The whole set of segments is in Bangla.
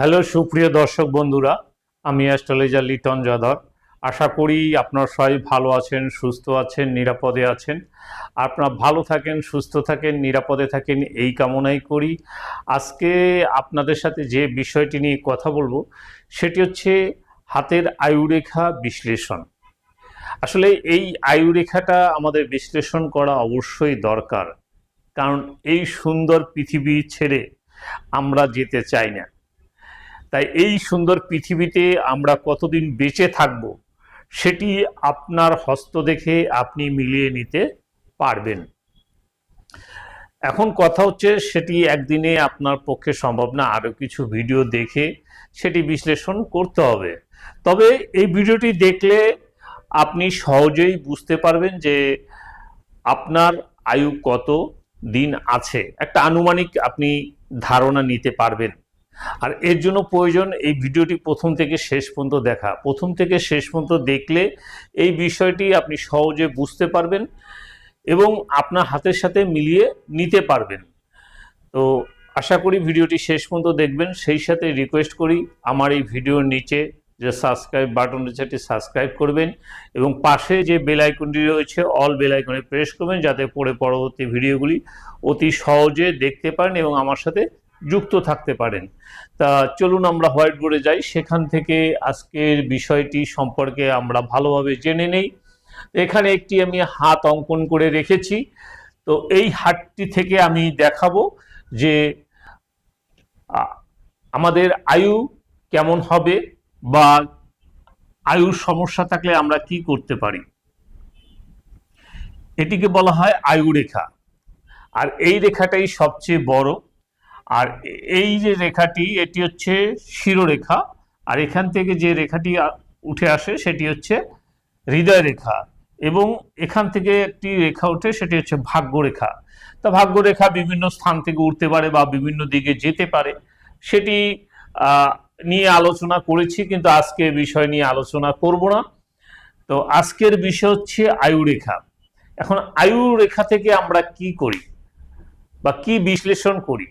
হ্যালো সুপ্রিয় দর্শক বন্ধুরা, আমি অ্যাস্ট্রোলজার লিটন যাদব। আশা করি আপনার সবাই ভালো আছেন, সুস্থ আছেন, নিরাপদে আছেন। আপনারা ভালো থাকেন, সুস্থ থাকেন, নিরাপদে থাকেন, এই কামনাই করি। আজকে আপনাদের সাথে যে বিষয়টি নিয়ে কথা বলব, সেটি হচ্ছে হাতের আয়ুরেখা বিশ্লেষণ। আসলে এই আয়ুরেখাটা আমাদের বিশ্লেষণ করা অবশ্যই দরকার, কারণ এই সুন্দর পৃথিবী ছেড়ে আমরা যেতে চাই না। তাই এই সুন্দর পৃথিবীতে আমরা কতদিন বেঁচে থাকব সেটি আপনার হস্ত দেখে আপনি মিলিয়ে নিতে পারবেন। এখন কথা হচ্ছে সেটি একদিনে আপনার পক্ষে সম্ভব না, আরও কিছু ভিডিও দেখে সেটি বিশ্লেষণ করতে হবে। তবে এই ভিডিওটি দেখলে আপনি সহজেই বুঝতে পারবেন যে আপনার আয়ু কত দিন আছে। একটা আনুমানিক আপনি ধারণা নিতে পারবেন। আর এর জন্য প্রয়োজন এই ভিডিওটি প্রথম থেকে শেষ পর্যন্ত দেখা। প্রথম থেকে শেষ পর্যন্ত দেখলে এই বিষয়টি আপনি সহজে বুঝতে পারবেন এবং আপনার হাতের সাথে মিলিয়ে নিতে পারবেন। তো আশা করি ভিডিওটি শেষ পর্যন্ত দেখবেন। সেই সাথে রিকোয়েস্ট করি আমার এই ভিডিওর নিচে যে সাবস্ক্রাইব বাটন রয়েছে সেটি সাবস্ক্রাইব করবেন এবং পাশে যে বেল আইকনটি রয়েছে অল বেল আইকনে প্রেস করবেন যাতে পরে পরবর্তী ভিডিওগুলি অতি সহজে দেখতে পারেন এবং আমার সাথে যুক্ত থাকতে পারেন। তা চলুন আমরা হোয়াইট বোর্ডে যাই। সেখান থেকে আজকের বিষয়টি সম্পর্কে আমরা ভালোভাবে জেনে নেই। এখানে একটি আমি হাত অঙ্কন করে রেখেছি। তো এই হাতটি থেকে আমি দেখাবো যে আমাদের আয়ু কেমন হবে বা আয়ুর সমস্যা থাকলে আমরা কি করতে পারি। এটিকে বলা হয় আয়ু রেখা আর এই রেখাটাই সবচেয়ে বড়। আর এই যে রেখাটি, এটি হচ্ছে শিরোরেখা। আর এখান থেকে যে রেখাটি উঠে আসে, সেটি হচ্ছে হৃদয় রেখা এবং এখান থেকে একটি রেখা ওঠে, সেটি হচ্ছে ভাগ্যরেখা। তা ভাগ্যরেখা বিভিন্ন স্থান থেকে উঠতে পারে বা বিভিন্ন দিকে যেতে পারে। সেটি নিয়ে আলোচনা করেছি, কিন্তু আজকে বিষয় নিয়ে আলোচনা করব না। তো আজকের বিষয় হচ্ছে আয়ু রেখা এখন আয়ু রেখা থেকে আমরা কি করি? বা কি বিশ্লেষণ করি?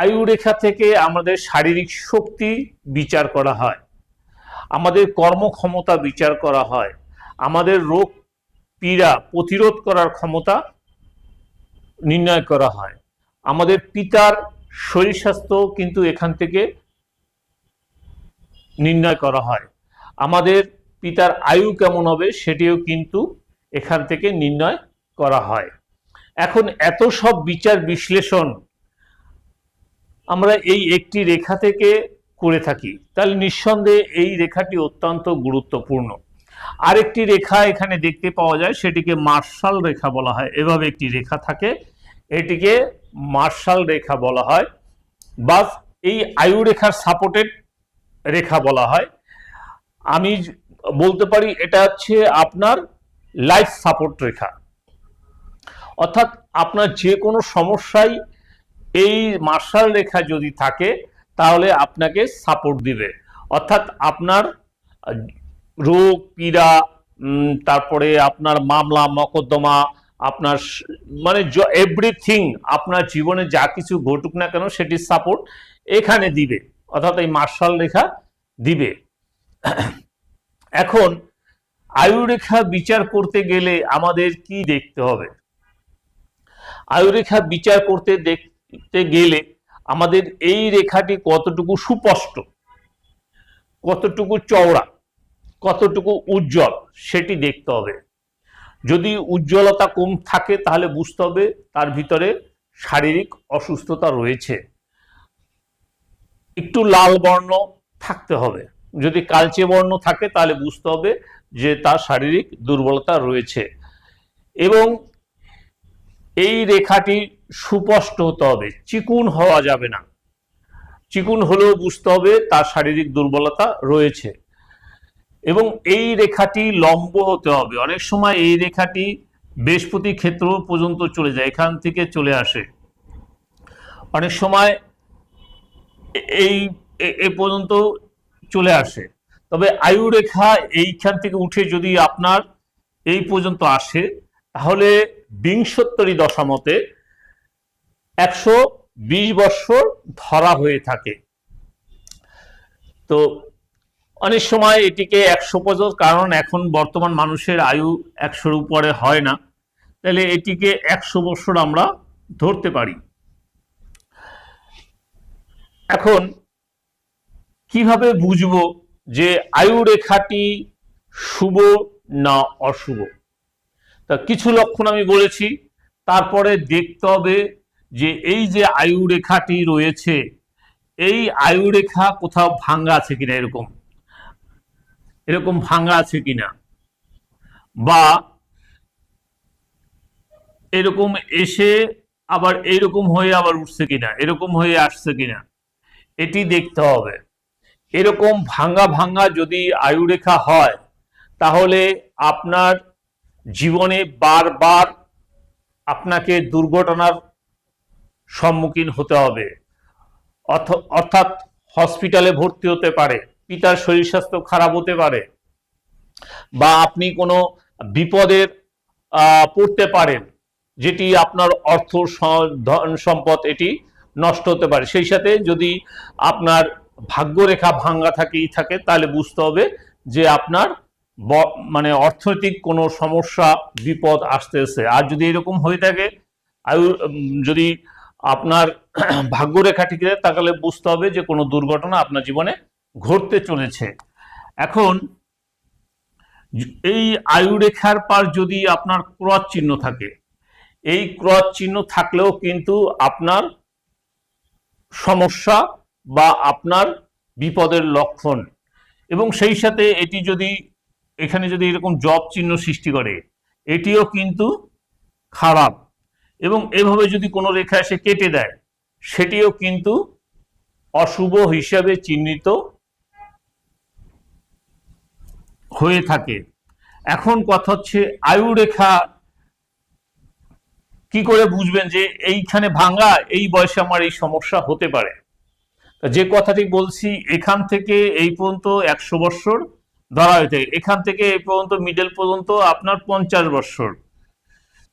আয়ু রেখা থেকে আমাদের শারীরিক শক্তি বিচার করা হয়। আমাদের কর্মক্ষমতা বিচার করা হয়। আমাদের রোগ পীড়া প্রতিরোধ করার ক্ষমতা নির্ণয় করা হয়। আমাদের পিতার শরীর স্বাস্থ্য কিন্তু এখান থেকে নির্ণয় করা হয়। আমাদের পিতার আয়ু কেমন হবে সেটিও কিন্তু এখান থেকে নির্ণয় করা হয়। এখন এত সব বিচার বিশ্লেষণ আমরা এই একটি রেখা থেকে করে থাকি, তাহলে নিঃসন্দেহে এই রেখাটি অত্যন্ত গুরুত্বপূর্ণ। আরেকটি রেখা এখানে দেখতে পাওয়া যায়, সেটিকে মার্শাল রেখা বলা হয়। এভাবে একটি রেখা থাকে, এটিকে মার্শাল রেখা বলা হয়। বা এই আয়ু রেখার সাপোর্টেড রেখা বলা হয়। আমি বলতে পারি এটা হচ্ছে আপনার লাইফ সাপোর্ট রেখা। অর্থাৎ আপনার যে কোনো সমস্যায় এই মার্শাল রেখা যদি থাকে, তাহলে আপনাকে সাপোর্ট দিবে। অর্থাৎ আপনার রোগ, পীড়া তারপরে আপনার মামলা, মকদ্দমা, আপনার মানে এভরিথিং আপনার জীবনে যা কিছু ঘটুক না কেন সেটির সাপোর্ট এখানে দিবে। অর্থাৎ এই মার্শাল রেখা দিবে। এখন, আয়ুরেখা বিচার করতে গেলে আমাদের কি দেখতে হবে? আয়ুরেখা বিচার করতে দেখতে গেলে আমাদের এই রেখাটি কতটুকু সুস্পষ্ট, কতটুকু চওড়া, কতটুকু উজ্জ্বল সেটি দেখতে হবে। যদি উজ্জ্বলতা কম থাকে তাহলে বুঝতে হবে তার ভিতরে শারীরিক অসুস্থতা রয়েছে। একটু লাল বর্ণ থাকতে হবে। যদি কালচে বর্ণ থাকে তাহলে বুঝতে হবে যে তার শারীরিক দুর্বলতা রয়েছে। এবং এই রেখাটি সুস্পষ্ট হতে হবে, চিকুন হওয়া যাবে না। চিকুন হলেও বুঝতে হবে তার শারীরিক দুর্বলতা রয়েছে। এবং এই রেখাটি লম্ব হতে হবে। অনেক সময় এই রেখাটি বৃহস্পতি ক্ষেত্র পর্যন্ত চলে যায়, এখান থেকে চলে আসে। অনেক সময় এই এ পর্যন্ত চলে আসে। তবে আয়ু রেখা এইখান থেকে উঠে যদি আপনার এই পর্যন্ত আসে তাহলে বিংশোত্তরী দশমতে একশো বিশ বৎসর ধরা হয়ে থাকে। তো অনেক সময় এটিকে একশো বছর, কারণ এখন বর্তমান মানুষের আয়ু একশোর উপরে হয় না। তাহলে এটিকে একশো বছর আমরা ধরতে পারি। এখন কীভাবে বুঝব যে আয়ু রেখাটি শুভ না অশুভ? তা কিছু লক্ষণ আমি বলেছি। তারপরে দেখতে হবে যে এই যে আয়ু রেখাটি রয়েছে, এই আয়ু রেখা কোথাও ভাঙ্গা আছে কিনা এরকম? এরকম ভাঙ্গা আছে কিনা? বা এরকম এসে আবার এইরকম হয়ে আবার উঠছে কিনা? এরকম হয়ে আসছে কিনা? এটি দেখতে হবে। এরকম ভাঙ্গা ভাঙ্গা যদি আয়ুরেখা হয়, তাহলে আপনার জীবনে বারবার আপনাকে দুর্ঘটনার সম্মুখীন হতে হবে। অর্থ- অর্থাৎ হসপিটালে ভর্তি হতে পারে, পিতার শরীর স্বাস্থ্য খারাপ হতে পারে, বা আপনি কোনো বিপদের পড়তে পারেন, যেটি আপনার অর্থ ধন সম্পদ এটি নষ্ট হতে পারে। সেই সাথে যদি আপনার ভাগ্যরেখা ভাঙ্গা থাকেই থাকে, তাহলে বুঝতে হবে যে আপনার মানে অর্থনৈতিক কোনো সমস্যা, বিপদ আসতেছে। আর যদি এরকম হয়ে থাকে আয়ু যদি আপনার ভাগ্যরেখা ঠিক তাহলে বুঝতে হবে যে কোনো দুর্ঘটনা আপনার জীবনে ঘটতে চলেছে। এখন, এই আয়ুরেখার পার যদি আপনার ক্রস চিহ্ন থাকে, এই ক্রস চিহ্ন থাকলেও কিন্তু আপনার সমস্যা বা আপনার বিপদের লক্ষণ। এবং সেই সাথে এটি যদি এখানে যদি এরকম জব চিহ্ন সৃষ্টি করে, এটিও কিন্তু খারাপ। এবং এভাবে যদি কোনো রেখা এসে কেটে দেয়, সেটিও কিন্তু অশুভ হিসাবে চিহ্নিত হয়ে থাকে। এখন কথা হচ্ছে, আয়ু রেখা কি করে বুঝবেন যে এইখানে ভাঙা, এই বয়সে আমার এই সমস্যা হতে পারে? যে কথাটি বলছি, এখান থেকে এই পর্যন্ত একশো বৎসর ধরা হয়ে থাকে এখান থেকে এই পর্যন্ত মিডল পর্যন্ত আপনার পঞ্চাশ বৎসর।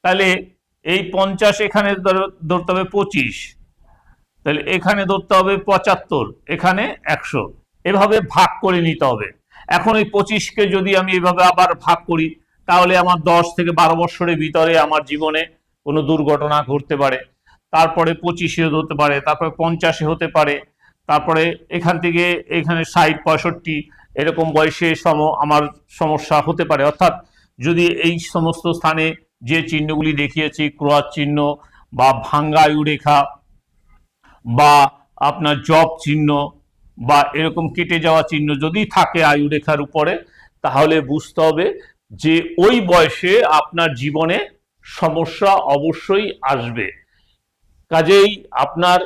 তাহলে এই পঞ্চাশ এখানে ধর- ধরতে হবে পঁচিশ। তাহলে এখানে ধরতে হবে পঁচাত্তর, এখানে একশো। এভাবে ভাগ করে নিতে হবে। এখন এই পঁচিশকে যদি আমি এভাবে আবার ভাগ করি, তাহলে আমার দশ থেকে বারো বৎসরের ভিতরে আমার জীবনে কোনো দুর্ঘটনা ঘটতে পারে। তারপরে পঁচিশে হতে পারে, তারপরে পঞ্চাশে হতে পারে, তারপরে এখান থেকে এখানে ষাট, পঁয়ষট্টি এরকম বয়সে সম, আমার সমস্যা হতে পারে। অর্থাৎ যদি এই সমস্ত স্থানে যে চিহ্নগুলি দেখিয়েছি, ক্রোয়ার চিহ্ন বা ভাঙ্গায়ু রেখা বা আপনার জব চিহ্ন বা এরকম কেটে যাওয়া চিহ্ন যদি থাকে আয়ু রেখার উপরে, তাহলে বুঝতে হবে যে ওই বয়সে আপনার জীবনে সমস্যা অবশ্যই আসবে। কাজেই আপনার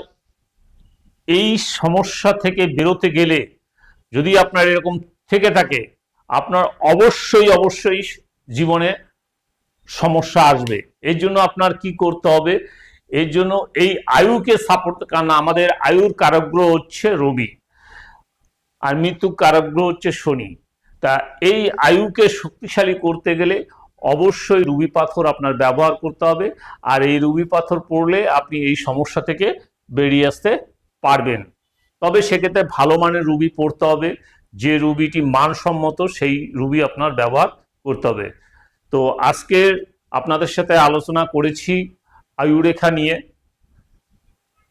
এই সমস্যা থেকে বেরোতে গেলে যদি আপনার এরকম থেকে থাকে, আপনার অবশ্যই অবশ্যই জীবনে সমস্যা আসবে। এর জন্য আপনার কি করতে হবে? এর জন্য এই আয়ুকে সাপোর্ট কারণ আমাদের আয়ুর কারকগ্রহ হচ্ছে রবি আর মৃত্যু কারকগ্রহ হচ্ছে শনি। তা এই আয়ুকে শক্তিশালী করতে গেলে অবশ্যই রুবি পাথর আপনার ব্যবহার করতে হবে আর এই রুবি পাথর পড়লে আপনি এই সমস্যা থেকে বেরিয়ে আসতে পারবেন। তবে সেক্ষেত্রে ভালো মানের রুবি পড়তে হবে। যে রুবিটি মানসম্মত সেই রুবি আপনার ব্যবহার করতে হবে। তো আজকের আপনাদের সাথে আলোচনা করেছি আয়ুরেখা নিয়ে।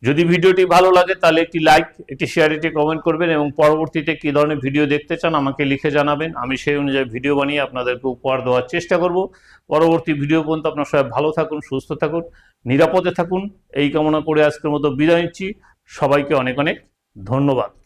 যদি ভিডিওটি ভালো লাগে তাহলে একটি লাইক একটি শেয়ার একটি কমেন্ট করবেন এবং পরবর্তীতে কী ধরনের ভিডিও দেখতে চান আমাকে লিখে জানাবেন। আমি সেই অনুযায়ী ভিডিও বানিয়ে আপনাদেরকে উপহার দেওয়ার চেষ্টা করব। পরবর্তী ভিডিও পর্যন্ত আপনার সবাই ভালো থাকুন, সুস্থ থাকুন, নিরাপদে থাকুন। এই কামনা করে আজকের মতো বিদায় নিচ্ছি। সবাইকে অনেক অনেক ধন্যবাদ।